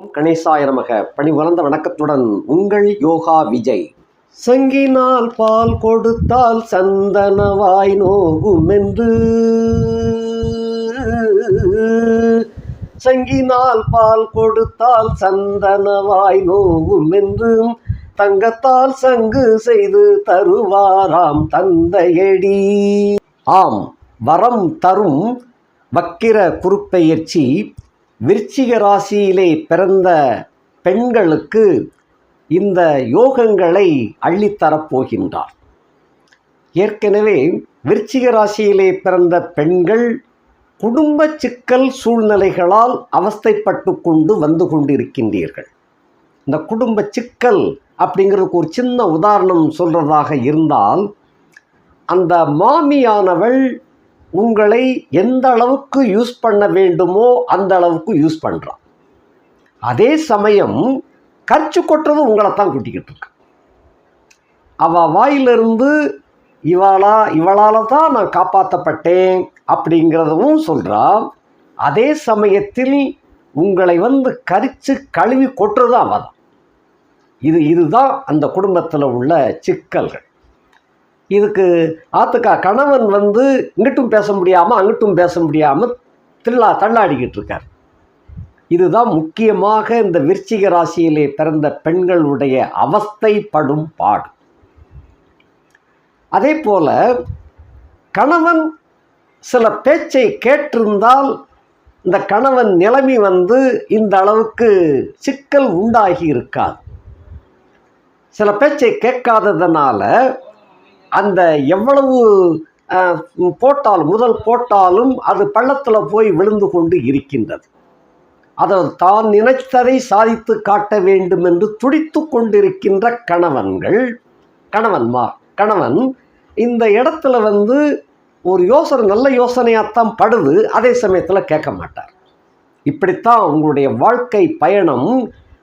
கணேசாய நமக பணி வளர்ந்த வணக்கத்துடன் உங்கள் யோகா விஜய். சங்கினால் பால் கொடுத்தால் சந்தனவாய் நோகும் என்று சங்கினால் பால் கொடுத்தால் சந்தனவாய் நோகும் என்றும் தங்கத்தால் சங்கு செய்து தருவாராம் தந்தையடி. ஆம் வரம் தரும் வக்கிர குறுப்பெயர்ச்சி விருச்சிக ராசியிலே பிறந்த பெண்களுக்கு இந்த யோகங்களை அள்ளித்தரப்போகின்றார் ஏற்கனவே விருச்சிக ராசியிலே பிறந்த பெண்கள் குடும்ப சிக்கல் சூழ்நிலைகளால் அவஸ்தைப்பட்டு கொண்டு வந்து கொண்டிருக்கின்றீர்கள். இந்த குடும்ப சிக்கல் அப்படிங்கிறதுக்கு ஒரு சின்ன உதாரணம் சொல்கிறதாக இருந்தால் அந்த மாமியானவள் உங்களை எந்த அளவுக்கு யூஸ் பண்ண வேண்டுமோ அந்த அளவுக்கு யூஸ் பண்ணுறான் அதே சமயம் கர்ச்சு கொட்டுறது உங்களை தான் கூட்டிக்கிட்டு இருக்கு. அவ வாயிலிருந்து இவளா இவளால் தான் நான் காப்பாற்றப்பட்டேன் அப்படிங்கிறதும் சொல்கிறா அதே சமயத்தில் உங்களை வந்து கரித்து கழுவி கொட்டுறது அவ தான் இது இதுதான் அந்த குடும்பத்தில் உள்ள சிக்கல்கள். இதுக்கு ஆத்துக்கா கணவன் வந்து இங்கிட்டும் பேச முடியாமல் அங்கிட்டும் பேச முடியாமல் தில்லா தள்ளாடிக்கிட்டு இருக்கார். இதுதான் முக்கியமாக இந்த விருச்சிக ராசியிலே பிறந்த பெண்களுடைய அவஸ்தைப்படும் பாடு. அதே போல் கணவன் சில பேச்சை கேட்டிருந்தால் இந்த கணவன் நிலைமை வந்து இந்த அளவுக்கு சிக்கல் உண்டாகி இருக்காது. சில பேச்சை கேட்காததுனால அந்த எவ்வளவு போட்டால் முதல் போட்டாலும் அது பள்ளத்தில் போய் விழுந்து கொண்டு இருக்கின்றது. அதை தான் நினைத்ததை சாதித்து காட்ட வேண்டும் என்று துடித்து கொண்டிருக்கின்ற கணவன்கள் கணவன்மா கணவன் இந்த இடத்துல வந்து ஒரு யோசனை நல்ல யோசனையாகத்தான் படுது அதே சமயத்தில் கேட்க மாட்டார். இப்படித்தான் உங்களுடைய வாழ்க்கை பயணம்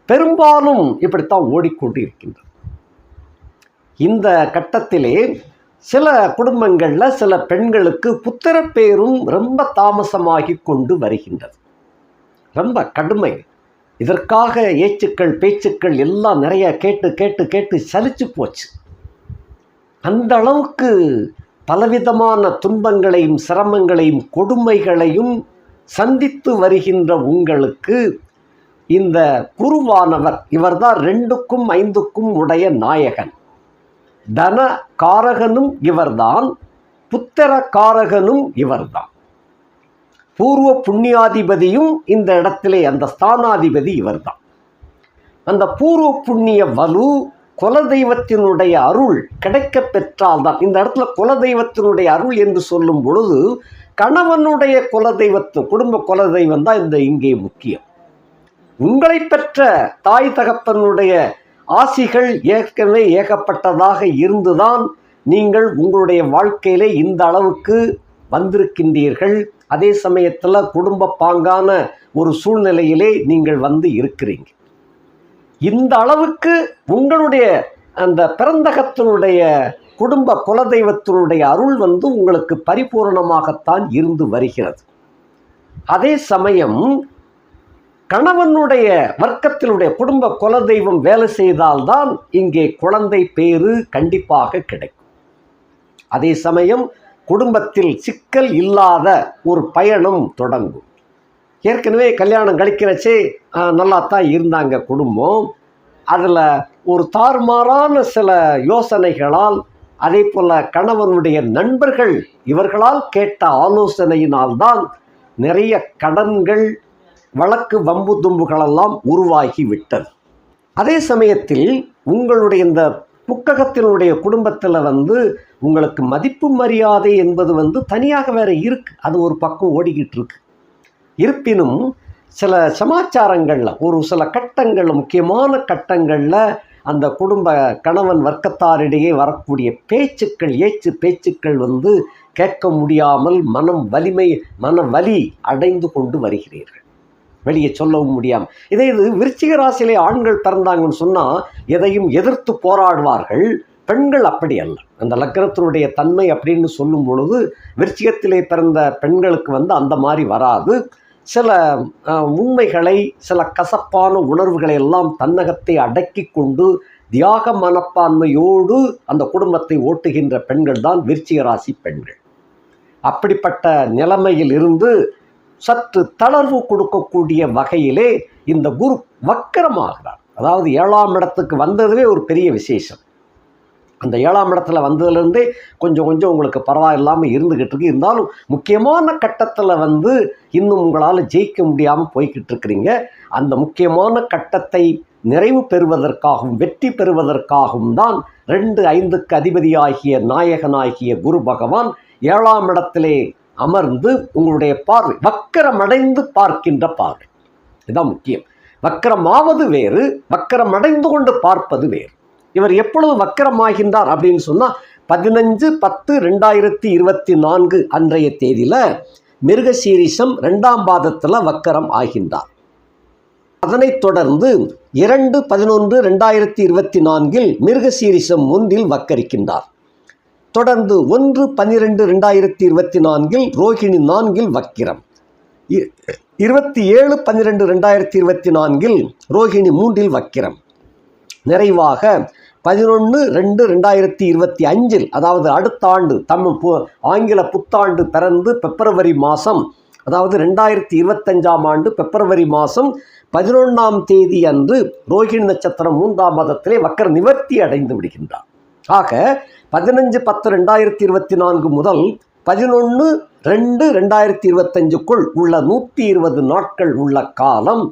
பெரும்பாலும் இப்படித்தான் ஓடிக்கொண்டு இருக்கின்றது. இந்த கட்டத்திலே சில குடும்பங்களில் சில பெண்களுக்கு புத்திரப்பேரும் ரொம்ப தாமசமாகி கொண்டு வருகின்றது. ரொம்ப கடுமை. இதற்காக ஏச்சுக்கள் பேச்சுக்கள் எல்லாம் நிறைய கேட்டு கேட்டு கேட்டு சலிச்சு போச்சு. அந்த அளவுக்கு பலவிதமான துன்பங்களையும் சிரமங்களையும் கொடுமைகளையும் சந்தித்து வருகின்ற உங்களுக்கு இந்த குருவானவர் இவர்தான் ரெண்டுக்கும் ஐந்துக்கும் உடைய நாயகன். தன காரகனும் இவர்தான் புத்திர காரகனும் இவர்தான். பூர்வ புண்ணியாதிபதியும் இந்த இடத்திலே அந்த ஸ்தானாதிபதி இவர்தான். அந்த பூர்வ புண்ணிய வலு குலதெய்வத்தினுடைய அருள் கிடைக்க பெற்றால்தான். இந்த இடத்துல குலதெய்வத்தினுடைய அருள் என்று சொல்லும் பொழுது கணவனுடைய குலதெய்வத்து குடும்ப குலதெய்வம் தான் இந்த இங்கே முக்கியம். உங்களை பெற்ற தாய் தகப்பனுடைய ஆசிகள் ஏற்கனவே ஏகப்பட்டதாக இருந்துதான் நீங்கள் உங்களுடைய வாழ்க்கையிலே இந்த அளவுக்கு வந்திருக்கின்றீர்கள். அதே சமயத்தில் குடும்ப பாங்கான ஒரு சூழ்நிலையிலே நீங்கள் வந்து இருக்கிறீங்க. இந்த அளவுக்கு உங்களுடைய அந்த பிறந்தகத்தினுடைய குடும்ப குலதெய்வத்தினுடைய அருள் வந்து உங்களுக்கு பரிபூரணமாகத்தான் இருந்து வருகிறது. அதே சமயம் கணவனுடைய வர்க்கத்தினுடைய குடும்ப குலதெய்வம் வேலை செய்தால்தான் இங்கே குழந்தை பேரு கண்டிப்பாக கிடைக்கும். அதே சமயம் குடும்பத்தில் சிக்கல் இல்லாத ஒரு பயணம் தொடங்கும். ஏற்கனவே கல்யாணம் கழிக்கிறச்சே நல்லா தான் இருந்தாங்க குடும்பம். அதில் ஒரு தாறுமாறான சில யோசனைகளால் அதே போல் கணவனுடைய நண்பர்கள் இவர்களால் கேட்ட ஆலோசனையினால்தான் நிறைய கடன்கள் வழக்கு வம்பு தும்புகளெல்லாம் உருவாகி விட்டது அதே சமயத்தில் உங்களுடைய இந்த புக்ககத்தினுடைய குடும்பத்தில் வந்து உங்களுக்கு மதிப்பு மரியாதை என்பது வந்து தனியாக வேற இருக்கு. அது ஒரு பக்கம் ஓடிக்கிட்டு இருக்கு இருப்பினும் சில சமாச்சாரங்களில் ஒரு சில கட்டங்கள் முக்கியமான கட்டங்களில் அந்த குடும்ப கணவன் வர்க்கத்தாரிடையே வரக்கூடிய பேச்சுக்கள் ஏச்சு பேச்சுக்கள் வந்து கேட்க முடியாமல் மனம் வலிமை மன வலி அடைந்து கொண்டு வருகிறீர்கள். வெளியே சொல்லவும் முடியாமல் இதே இது விருச்சிக ராசியிலே ஆண்கள் பிறந்தாங்கன்னு சொன்னால் எதையும் எதிர்த்து போராடுவார்கள். பெண்கள் அப்படி அல்ல. அந்த லக்னத்தினுடைய தன்மை அப்படின்னு சொல்லும் பொழுது விருச்சிகத்திலே பிறந்த பெண்களுக்கு வந்து அந்த மாதிரி வராது. சில உண்மைகளை சில கசப்பான உணர்வுகளை எல்லாம் தன்னகத்தை அடக்கி கொண்டு தியாக மனப்பான்மையோடு அந்த குடும்பத்தை ஓட்டுகின்ற பெண்கள் தான் விருச்சிக ராசி பெண்கள். அப்படிப்பட்ட நிலைமையில் இருந்து சற்று தளர்வு கொடுக்கக்கூடிய வகையிலே இந்த குரு வக்கரமாகிறார். அதாவது ஏழாம் இடத்துக்கு வந்ததுவே ஒரு பெரிய விசேஷம். அந்த ஏழாம் இடத்துல வந்ததுலேருந்தே கொஞ்சம் கொஞ்சம் உங்களுக்கு பரவாயில்லாமல் இருந்துக்கிட்டு இருக்கு. இருந்தாலும் முக்கியமான கட்டத்தில் வந்து இன்னும் உங்களால் ஜெயிக்க முடியாமல் போய்கிட்டு இருக்கிறீங்க. அந்த முக்கியமான கட்டத்தை நிறைவு பெறுவதற்காகவும் வெற்றி பெறுவதற்காகவும் தான் ரெண்டு ஐந்துக்கு அதிபதியாகிய நாயகனாகிய குரு பகவான் ஏழாம் இடத்திலே அமர்ந்து உங்களுடைய பார்வை வக்கரமடைந்து பார்க்கின்ற பார்வை. இதுதான் முக்கியம். வக்கரமாவது வேறு வக்கரமடைந்து கொண்டு பார்ப்பது வேறு. இவர் எப்பொழுது வக்கரமாகின்றார் அப்படின்னு சொன்னால் பதினஞ்சு பத்து ரெண்டாயிரத்தி இருபத்தி நான்கு அன்றைய தேதியில் மிருகசீரிஷம் ரெண்டாம் பாதத்தில் வக்கரம் ஆகின்றார். அதனைத் தொடர்ந்து இரண்டு பதினொன்று ரெண்டாயிரத்தி இருபத்தி நான்கில் மிருகசீரிஷம் ஒன்றில் வக்கரிக்கின்றார். தொடர்ந்து ஒன்று பன்னிரெண்டு ரெண்டாயிரத்தி இருபத்தி நான்கில் ரோஹிணி நான்கில் வக்கிரம். இ- இருபத்தி ஏழு பன்னிரெண்டு ரெண்டாயிரத்தி இருபத்தி நான்கில் ரோஹிணி மூன்றில் வக்கிரம். நிறைவாக பதினொன்று ரெண்டு ரெண்டாயிரத்தி இருபத்தி அஞ்சில் அதாவது அடுத்த ஆண்டு தமிழ் பு ஆங்கில புத்தாண்டு பிறந்து பிப்ரவரி மாதம் அதாவது ரெண்டாயிரத்தி இருபத்தஞ்சாம் ஆண்டு பிப்ரவரி மாதம் பதினொன்றாம் தேதி அன்று ரோஹிணி நட்சத்திரம் மூன்றாம் மாதத்திலே வக்கர நிவர்த்தி அடைந்து விடுகின்றார். ஆக பதினஞ்சு பத்து ரெண்டாயிரத்தி இருபத்தி நான்கு முதல் பதினொன்று ரெண்டு ரெண்டாயிரத்தி இருபத்தஞ்சுக்குள் உள்ள நூற்றி இருபது நாட்கள் உள்ள காலம்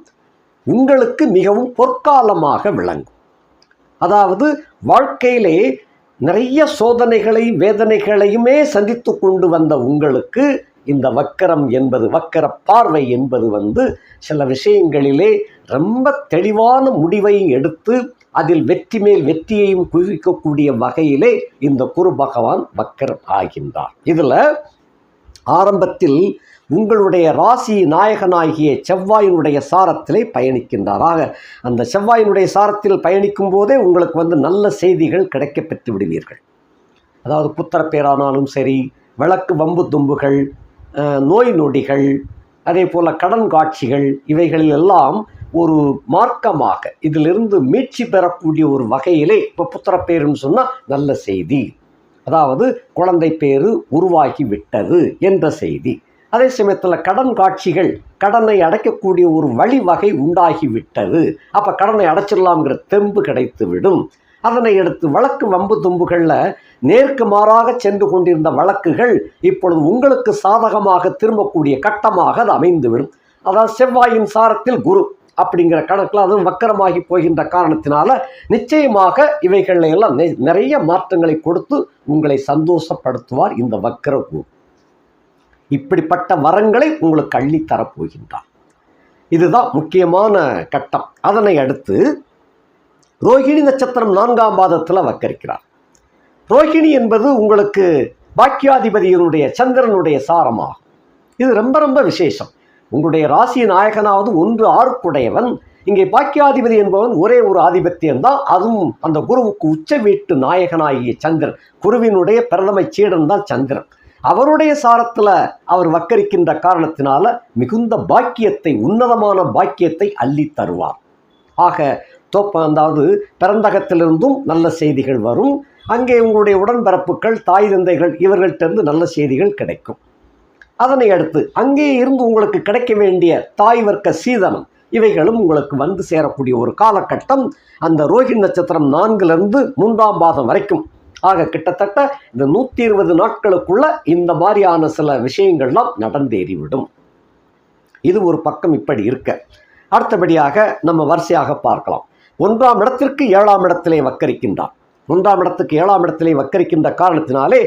உங்களுக்கு மிகவும் பொற்காலமாக விளங்கும். அதாவது வாழ்க்கையிலே நிறைய சோதனைகளை வேதனைகளையுமே சந்தித்து கொண்டு வந்த உங்களுக்கு இந்த வக்கரம் என்பது வக்கர பார்வை என்பது வந்து சில விஷயங்களிலே ரொம்ப தெளிவான முடிவை எடுத்து அதில் வெற்றி மேல் வெற்றியையும் குவிக்கக்கூடிய வகையிலே இந்த குரு பகவான் வக்கரம் ஆகின்றார். இதில் ஆரம்பத்தில் உங்களுடைய ராசி நாயகனாகிய செவ்வாயினுடைய சாரத்திலே பயணிக்கின்றார். ஆக அந்த செவ்வாயினுடைய சாரத்தில் பயணிக்கும் போதே உங்களுக்கு வந்து நல்ல செய்திகள் கிடைக்க பெற்று விடுவீர்கள். அதாவது புத்திரப்பேரானாலும் சரி விளக்கு வம்பு தும்புகள் நோய் நொடிகள் அதே போல் கடன் காட்சிகள் இவைகளில் எல்லாம் ஒரு மார்க்கமாக இதிலிருந்து மீட்சி பெறக்கூடிய ஒரு வகையிலே இப்போ புத்திர பேருன்னு சொன்னால் நல்ல செய்தி. அதாவது குழந்தை பேரு உருவாகி விட்டது என்ற செய்தி. அதே சமயத்தில் கடன் காட்சிகள் கடனை அடைக்கக்கூடிய ஒரு வழிவகை உண்டாகி விட்டது. அப்போ கடனை அடைச்சிடலாம்ங்கிற தெம்பு கிடைத்து விடும். அதனை எடுத்து வழக்கு வம்பு தும்புகளில் நேருக்கு மாறாக சென்று கொண்டிருந்த வழக்குகள் இப்பொழுது உங்களுக்கு சாதகமாக திரும்பக்கூடிய கட்டமாக அது அமைந்துவிடும். அதாவது செவ்வாயின் சாரத்தில் குரு. அப்படிங்கிற கணக்கில் அதுவும் வக்கரமாகி போகின்ற காரணத்தினால நிச்சயமாக இவைகளில் எல்லாம் நெ- நிறைய மாற்றங்களை கொடுத்து உங்களை சந்தோஷப்படுத்துவார் இந்த வக்கர குரு. இப்படிப்பட்ட வரங்களை உங்களுக்கு அள்ளி தரப்போகின்றார் இதுதான் முக்கியமான கட்டம். அதனை அடுத்து ரோஹிணி நட்சத்திரம் நான்காம் பாதத்தில் வக்கரிக்கிறார். ரோஹிணி என்பது உங்களுக்கு பாக்கியாதிபதியினுடைய சந்திரனுடைய சாரமாகும். இது ரொம்ப ரொம்ப விசேஷம். உங்களுடைய ராசி நாயகனாவது ஒன்று ஆறுக்குடையவன். இங்கே பாக்கியாதிபதி என்பவன் ஒரே ஒரு ஆதிபத்தியம் தான். அதுவும் அந்த குருவுக்கு உச்ச வீட்டு நாயகனாகிய சந்திரன். குருவினுடைய பிரதம சீடன் தான் சந்திரன். அவருடைய சாரத்தில் அவர் வக்கரிக்கின்ற காரணத்தினால மிகுந்த பாக்கியத்தை உன்னதமான பாக்கியத்தை அள்ளி தருவார். ஆக தோப்ப அதாவது பிறந்தகத்திலிருந்தும் நல்ல செய்திகள் வரும். அங்கே உங்களுடைய உடன்பிறப்புகள் தாய் தந்தைகள் இவர்கள்ட்டிருந்து நல்ல செய்திகள் கிடைக்கும். அதனை அடுத்து அங்கே இருந்து உங்களுக்கு கிடைக்க வேண்டிய தாய் வர்க்க சீதனம் இவைகளும் உங்களுக்கு வந்து சேரக்கூடிய ஒரு காலகட்டம். அந்த ரோஹிணி நட்சத்திரம் நான்கிலிருந்து மூன்றாம் பாதம் வரைக்கும். ஆக கிட்டத்தட்ட இந்த நூற்றி இருபது நாட்களுக்குள்ள இந்த மாதிரியான சில விஷயங்கள்லாம் நடந்தேறிவிடும். இது ஒரு பக்கம் இப்படி இருக்க. அடுத்தபடியாக நம்ம வரிசையாக பார்க்கலாம். ஒன்றாம் இடத்திற்கு ஏழாம் இடத்திலே வக்கரிக்கின்றான் ஒன்றாம் இடத்துக்கு ஏழாம் இடத்திலே வக்கரிக்கின்ற காரணத்தினாலே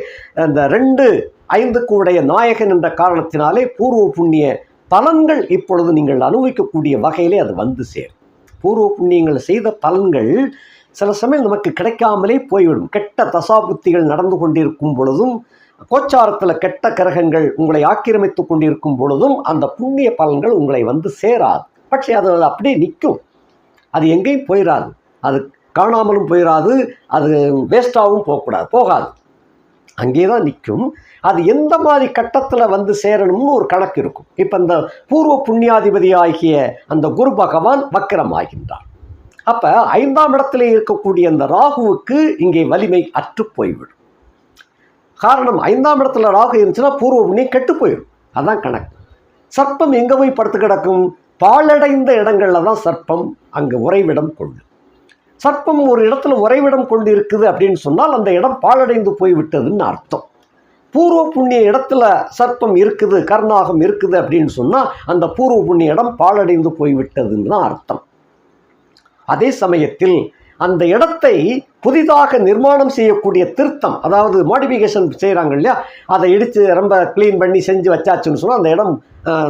அந்த ரெண்டு ஐந்துக்குடைய நாயகன் என்ற காரணத்தினாலே பூர்வ புண்ணிய பலன்கள் இப்பொழுது நீங்கள் அனுபவிக்கக்கூடிய வகையிலே அது வந்து சேரும். பூர்வ புண்ணியங்கள் செய்த பலன்கள் சில சமயம் நமக்கு கிடைக்காமலே போய்விடும். கெட்ட தசாபுத்திகள் நடந்து கொண்டிருக்கும் பொழுதும் கோச்சாரத்தில் கெட்ட கிரகங்கள் உங்களை ஆக்கிரமித்து கொண்டிருக்கும் பொழுதும் அந்த புண்ணிய பலன்கள் உங்களை வந்து சேராது. பட்சே அது அப்படியே நிற்கும். அது எங்கேயும் போயிடாது அது காணாமலும் போயிடாது அது வேஸ்டாகவும் போகக்கூடாது. போகாது. அங்கே தான் நிற்கும். அது எந்த மாதிரி கட்டத்தில் வந்து சேரணும்னு ஒரு கணக்கு இருக்கும். இப்போ இந்த பூர்வ புண்ணியாதிபதி ஆகிய அந்த குரு பகவான் வக்கரம் ஆகின்றார் அப்போ ஐந்தாம் இடத்துல இருக்கக்கூடிய அந்த ராகுவுக்கு இங்கே வலிமை அற்று போய்விடும். காரணம் ஐந்தாம் இடத்துல ராகு இருந்துச்சுன்னா பூர்வ புண்ணியம் கெட்டு போயிடும். அதான் கணக்கு. சர்ப்பம் எங்கே போய் படுத்து கிடக்கும்? பாழடைந்த இடங்களில் தான் சர்ப்பம் அங்கே உறைவிடம் கொள்ளும். சர்ப்பம் ஒரு இடத்துல உறைவிடம் கொண்டு இருக்குது அப்படின்னு சொன்னால் அந்த இடம் பாழடைந்து போய்விட்டதுன்னு அர்த்தம். பூர்வ புண்ணிய இடத்துல சர்ப்பம் இருக்குது கர்நாகம் இருக்குது அப்படின்னு சொன்னால் அந்த பூர்வ புண்ணிய இடம் பாழடைந்து போய்விட்டதுன்னு தான் அர்த்தம். அதே சமயத்தில் அந்த இடத்தை புதிதாக நிர்மாணம் செய்யக்கூடிய திருத்தம் அதாவது மாடிஃபிகேஷன் செய்கிறாங்க இல்லையா? அதை இடித்து ரொம்ப க்ளீன் பண்ணி செஞ்சு வச்சாச்சுன்னு சொன்னால் அந்த இடம்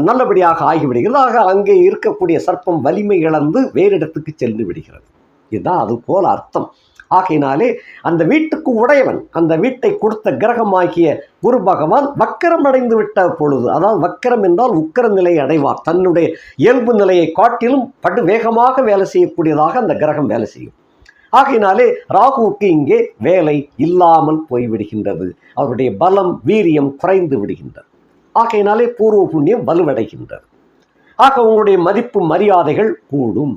நல்லபடியாக ஆகிவிடுகிறது. ஆக அங்கே இருக்கக்கூடிய சர்ப்பம் வலிமை இழந்து வேறு இடத்துக்கு சென்று விடுகிறது. இதுதான் அது போல அர்த்தம். ஆகையினாலே அந்த வீட்டுக்கு உடையவன் அந்த வீட்டை கொடுத்த கிரகமாகிய குரு பகவான் வக்கரம் அடைந்து விட்ட பொழுது அதாவது வக்கரம் என்றால் உக்கர நிலையை அடைவார். தன்னுடைய இயல்பு நிலையை காட்டிலும் படு வேகமாக வேலை செய்யக்கூடியதாக அந்த கிரகம் வேலை செய்யும். ஆகையினாலே ராகுவுக்கு இங்கே வேலை இல்லாமல் போய்விடுகின்றது. அவருடைய பலம் வீரியம் குறைந்து விடுகின்றது. ஆகையினாலே பூர்வ புண்ணியம் வலுவடைகின்றது. ஆக உங்களுடைய மதிப்பு மரியாதைகள் கூடும்.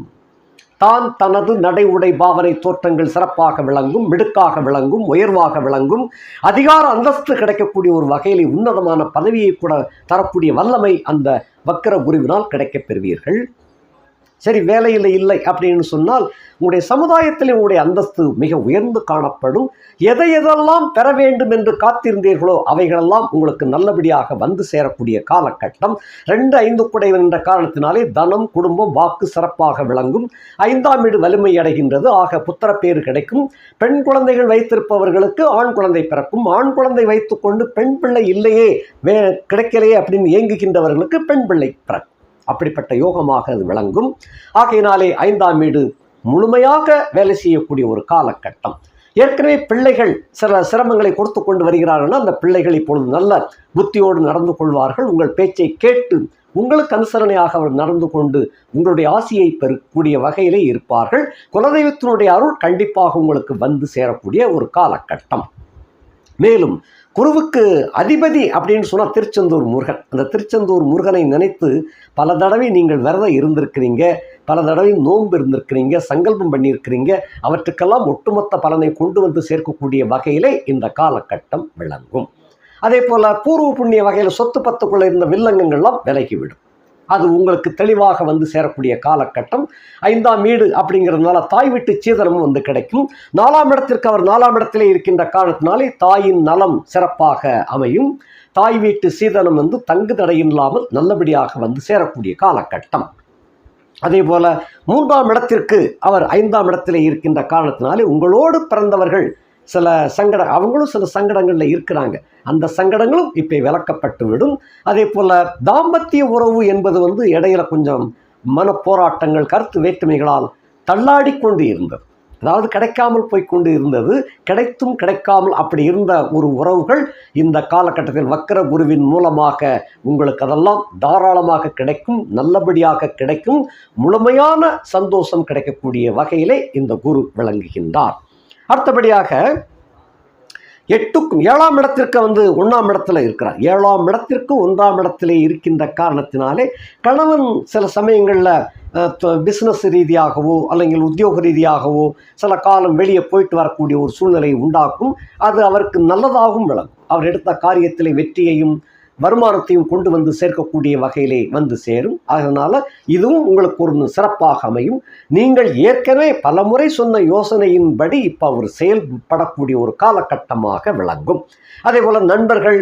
தான் தனது நடை உடை பாவனை தோற்றங்கள் சிறப்பாக விளங்கும் மிடுக்காக விளங்கும் உயர்வாக விளங்கும் அதிகார அந்தஸ்து கிடைக்கக்கூடிய ஒரு வகையிலே உன்னதமான பதவியை கூட தரக்கூடிய வல்லமை அந்த வக்கர குருவினால் கிடைக்கப் பெறுவீர்கள். சரி வேலையில் இல்லை அப்படின்னு சொன்னால் உங்களுடைய சமுதாயத்தில் உங்களுடைய அந்தஸ்து மிக உயர்ந்து காணப்படும். எதை எதெல்லாம் பெற வேண்டும் என்று காத்திருந்தீர்களோ அவைகளெல்லாம் உங்களுக்கு நல்லபடியாக வந்து சேரக்கூடிய காலகட்டம். ரெண்டு ஐந்து குடைவன் என்ற காரணத்தினாலே தனம் குடும்பம் வாக்கு சிறப்பாக விளங்கும். ஐந்தாம் வீடு வலிமை அடைகின்றது. ஆக புத்திரப்பேறு கிடைக்கும். பெண் குழந்தைகள் வைத்திருப்பவர்களுக்கு ஆண் குழந்தை பிறக்கும். ஆண் குழந்தை வைத்துக்கொண்டு பெண் பிள்ளை இல்லையே வே கிடைக்கலையே அப்படின்னு ஏங்குகின்றவர்களுக்கு பெண் பிள்ளை பிறக்கும். அப்படிப்பட்ட யோகமாக அது விளங்கும். ஆகையினாலே ஐந்தாம் வீடு முழுமையாக வேலை செய்யக்கூடிய ஒரு காலகட்டம். ஏற்கனவே பிள்ளைகள் சில சிரமங்களை கொடுத்து கொண்டு வருகிறார்கள்னா அந்த பிள்ளைகள் இப்பொழுது நல்ல புத்தியோடு நடந்து கொள்வார்கள். உங்கள் பேச்சை கேட்டு உங்களுக்கு அனுசரணையாக அவர் நடந்து கொண்டு உங்களுடைய ஆசியை பெறக்கூடிய வகையிலே இருப்பார்கள். குலதெய்வத்தினுடைய அருள் கண்டிப்பாக உங்களுக்கு வந்து சேரக்கூடிய ஒரு காலகட்டம். மேலும் குருவுக்கு அதிபதி அப்படின்னு சொன்னால் திருச்செந்தூர் முருகன். அந்த திருச்செந்தூர் முருகனை நினைத்து பல தடவை நீங்கள் விரதம் இருந்திருக்கிறீங்க பல தடவை நோன்பு இருந்திருக்கிறீங்க சங்கல்பம் பண்ணியிருக்கிறீங்க அவற்றுக்கெல்லாம் ஒட்டுமொத்த பலனை கொண்டு வந்து சேர்க்கக்கூடிய வகையிலே இந்த காலகட்டம் விளங்கும். அதே போல் பூர்வ புண்ணிய வகையில் சொத்து பத்துக்குள்ளே இருந்த வில்லங்கங்கள்லாம் விலகிவிடும் அது உங்களுக்கு தெளிவாக வந்து சேரக்கூடிய காலகட்டம். ஐந்தாம் வீடு அப்படிங்கிறதுனால தாய் வீட்டு சீதனமும் வந்து கிடைக்கும். நாலாம் இடத்திற்கு அவர் நாலாம் இடத்திலே இருக்கின்ற காரணத்தினாலே தாயின் நலம் சிறப்பாக அமையும். தாய் வீட்டு சீதனம் வந்து தங்கு தடையில்லாமல் நல்லபடியாக வந்து சேரக்கூடிய காலகட்டம். அதே போல மூன்றாம் இடத்திற்கு அவர் ஐந்தாம் இடத்திலே இருக்கின்ற காரணத்தினாலே உங்களோடு பிறந்தவர்கள் சில சங்கட அவங்களும் சில சங்கடங்களில் இருக்கிறாங்க. அந்த சங்கடங்களும் இப்போ விளக்கப்பட்டு விடும். அதே போல் தாம்பத்திய உறவு என்பது வந்து இடையில கொஞ்சம் மனப்போராட்டங்கள் கருத்து வேற்றுமைகளால் தள்ளாடி கொண்டு இருந்தது. அதாவது கிடைக்காமல் போய் கொண்டு இருந்தது. கிடைத்தும் கிடைக்காமல் அப்படி இருந்த ஒரு உறவுகள் இந்த காலகட்டத்தில் வக்கர குருவின் மூலமாக உங்களுக்கு அதெல்லாம் தாராளமாக கிடைக்கும் நல்லபடியாக கிடைக்கும். முழுமையான சந்தோஷம் கிடைக்கக்கூடிய வகையிலே இந்த குரு விளங்குகின்றார். அடுத்தபடியாக எட்டுக்கும் ஏழாம் இடத்திற்கு வந்து ஒன்றாம் இடத்துல இருக்கிறார். ஏழாம் இடத்திற்கு ஒன்றாம் இடத்திலே இருக்கின்ற காரணத்தினாலே கணவன் சில சமயங்களில் பிஸ்னஸ் ரீதியாகவோ அல்லங்கில் உத்தியோக ரீதியாகவோ சில காலம் வெளியே போயிட்டு வரக்கூடிய ஒரு சூழ்நிலையை உண்டாக்கும். அது அவருக்கு நல்லதாகவும் விளங்கும். அவர் எடுத்த காரியத்திலே வெற்றியையும் வருமானத்தையும் கொண்டு வந்து சேர்க்கக்கூடிய வகையிலே வந்து சேரும். அதனால் இதுவும் உங்களுக்கு ஒரு சிறப்பாக அமையும். நீங்கள் ஏற்கனவே பலமுறை சொன்ன யோசனையின்படி இப்போ அவர் செயல்படக்கூடிய ஒரு காலகட்டமாக விளங்கும். அதே போல் நண்பர்கள்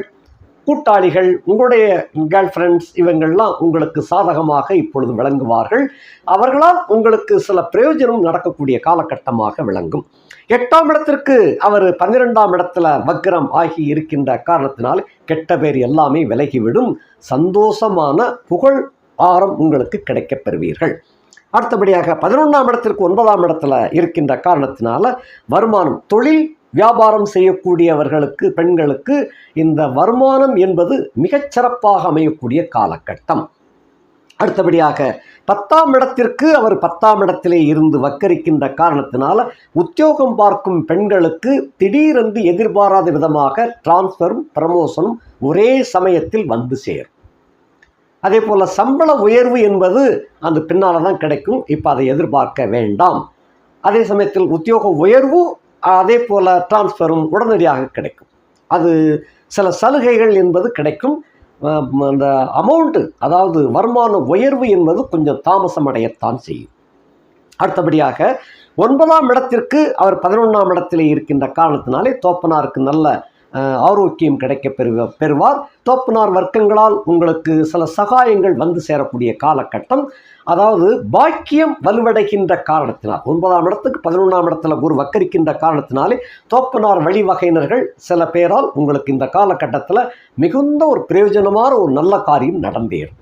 கூட்டாளிகள் உங்களுடைய கேர்ள் ஃப்ரெண்ட்ஸ் இவங்கள்லாம் உங்களுக்கு சாதகமாக இப்பொழுது விளங்குவார்கள். அவர்களால் உங்களுக்கு சில பிரயோஜனம் நடக்கக்கூடிய காலகட்டமாக விளங்கும். எட்டாம் இடத்திற்கு அவர் பன்னிரெண்டாம் இடத்துல வக்ரம் ஆகி இருக்கின்ற காரணத்தினால் கெட்ட பேர் எல்லாமே விலகிவிடும். சந்தோஷமான புகழ் ஆரம் உங்களுக்கு கிடைக்கப் பெறுவீர்கள். அடுத்தபடியாக பதினொன்றாம் இடத்திற்கு ஒன்பதாம் இடத்துல இருக்கின்ற காரணத்தினால வருமானம் தொழில் வியாபாரம் செய்யக்கூடியவர்களுக்கு பெண்களுக்கு இந்த வருமானம் என்பது மிகச் சிறப்பாக அமையக்கூடிய காலகட்டம். அடுத்தபடியாக பத்தாம் இடத்திற்கு அவர் பத்தாம் இடத்திலே இருந்து வக்கரிக்கின்ற காரணத்தினால உத்தியோகம் பார்க்கும் பெண்களுக்கு திடீரென்று எதிர்பாராத விதமாக டிரான்ஸ்ஃபரும் ப்ரமோஷனும் ஒரே சமயத்தில் வந்து சேரும். அதே போல் சம்பள உயர்வு என்பது அந்த பின்னால் தான் கிடைக்கும். இப்போ அதை எதிர்பார்க்க வேண்டாம். அதே சமயத்தில் உத்தியோக உயர்வு அதே போல் டிரான்ஸ்ஃபரும் உடனடியாக கிடைக்கும். அது சில சலுகைகள் என்பது கிடைக்கும். அந்த அமௌண்ட்டு அதாவது வருமான உயர்வு என்பது கொஞ்சம் தாமசம் அடையத்தான் செய்யும். அடுத்தபடியாக ஒன்பதாம் இடத்திற்கு அவர் பதினொன்றாம் இடத்திலே இருக்கின்ற காரணத்தினாலே தோப்பனாருக்கு நல்ல ஆரோக்கியம் கிடைக்க பெறுவ பெறுவார். தோப்பனார் வர்க்கங்களால் உங்களுக்கு சில சகாயங்கள் வந்து சேரக்கூடிய காலகட்டம். அதாவது பாக்கியம் வலுவடைகின்ற காரணத்தினால் ஒன்பதாம் இடத்துக்கு பதினொன்றாம் இடத்துல குரு வக்கரிக்கின்ற காரணத்தினாலே தோப்பனார் வழிவகையினர்கள் சில பேரால் உங்களுக்கு இந்த காலகட்டத்தில் மிகுந்த ஒரு பிரயோஜனமான ஒரு நல்ல காரியம் நடந்தேறும்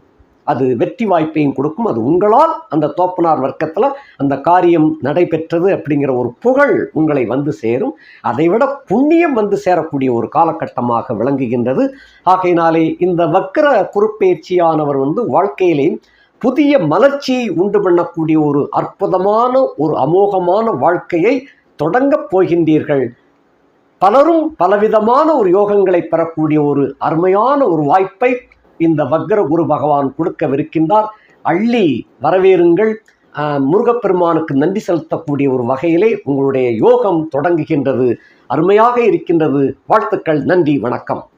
அது வெற்றி வாய்ப்பையும் கொடுக்கும். அது உங்களால் அந்த தோப்பனார் வர்க்கத்தில் அந்த காரியம் நடைபெற்றது அப்படிங்கிற ஒரு புகழ் உங்களை வந்து சேரும். அதைவிட புண்ணியம் வந்து சேரக்கூடிய ஒரு காலகட்டமாக விளங்குகின்றது. ஆகையினாலே இந்த வக்கர குறுப்பெயர்ச்சியானவர் வந்து வாழ்க்கையிலே புதிய மலர்ச்சியை உண்டு பண்ணக்கூடிய ஒரு அற்புதமான ஒரு அமோகமான வாழ்க்கையை தொடங்கப் போகின்றீர்கள். பலரும் பலவிதமான ஒரு யோகங்களை பெறக்கூடிய ஒரு அருமையான ஒரு வாய்ப்பை இந்த வக்ர குரு பகவான் கொடுக்கவிருக்கின்றார். அள்ளி வரவேறுங்கள். முருகப்பெருமானுக்கு நன்றி செலுத்தக்கூடிய ஒரு வகையிலே உங்களுடைய யோகம் தொடங்குகின்றது. அருமையாக இருக்கின்றது. வாழ்த்துக்கள். நன்றி. வணக்கம்.